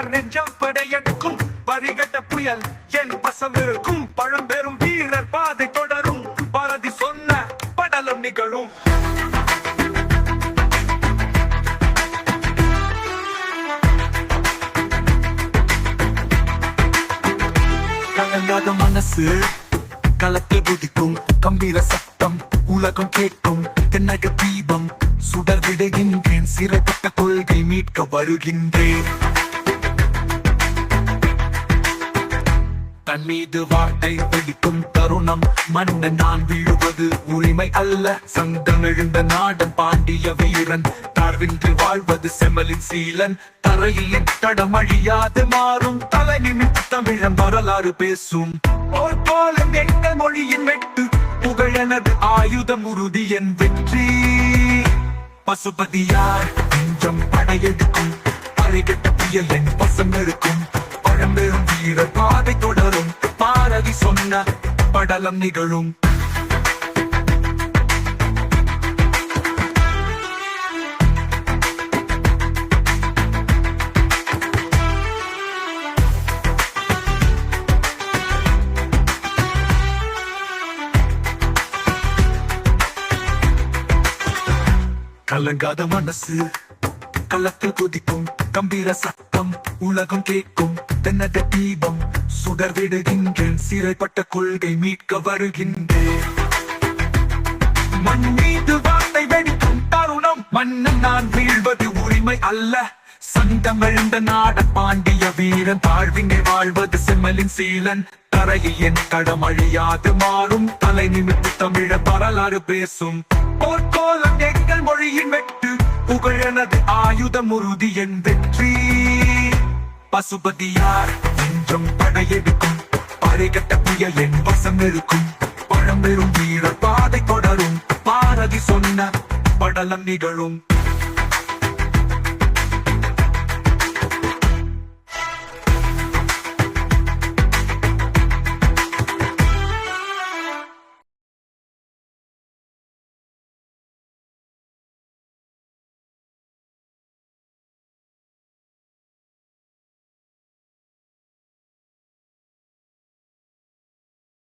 பசுபதியார் நெஞ்சம் படையெடுக்கும் வரிகட்ட புயல் என் பசம் இருக்கும். பழம்பெரும் வீரர் பாதை தொடரும். பாரதி சொன்ன படலம் நிகழும். கலங்காத மனசு களத்தில் குதிக்கும். கம்பீர சத்தம் உலகம் கேட்கும். தென்னக தீபம் சுடர் விடுகின்றேன் சிறைப்பட்ட கொள்கை மீட்க வருகின்றேன். தன் மீது வார்த்தை வெடிக்கும் தருணம். மன்னன் நான் வீழுவது உரிமை அல்ல. சங்கம் எழுந்த நாடன் பாண்டிய வீரன். தாழ்வின்றி வாழ்வது செம்மலின் சீலன். தரையில் தடம் அழியாது மாறும். தலை நிமித்து தமிழம் வரலாறு பேசும். போர் போலும் எங்கள் மொழியின் வெட்டு. புகழனது ஆயுதம் உறுதி என் வெற்றி. பசுபதியார் நெஞ்சம் படையெடுக்கும். படைகட்ட புயல் என் பசம் இருக்கும் பழம்பெரும் வீரர் பாதை தொட பாரதி சொன்ன படலம் நிகழும். கலங்காத மனசு களத்தில் குதிக்கும் கம்பீர சத்தம் உலகம் கேட்கும் தென்னக தீபம். சுடர் விடுகின்றேன் சிறைப்பட்ட கொள்கை மீட்க வருகின்றேன் மண் மீது வார்த்தை வெடிக்கும் தருணம். மன்னன் நான் வீழ்வது உரிமை அல்ல. சங்கம் எழுந்த நாட பாண்டிய வீரன் தாழ்வினை வாழ்வது செம்மலின் சீலன். தரையில் என் தடம் அழியாது மாறும். தலை நிமித்து தமிழ வரலாறு பேசும். போர்க்கோலம் எங்கள் மொழியின் வெட்டு. புகழனது ஆயுதம் உறுதி என் வெற்றி. பசுபதியார் என்றும் படையெடுக்கும். படைகட்ட புயல் என் வசம் இருக்கும். பழம்பெரும் வீரர் பாதை தொடரும். பாரதி சொன்ன படலம் நிகழும்.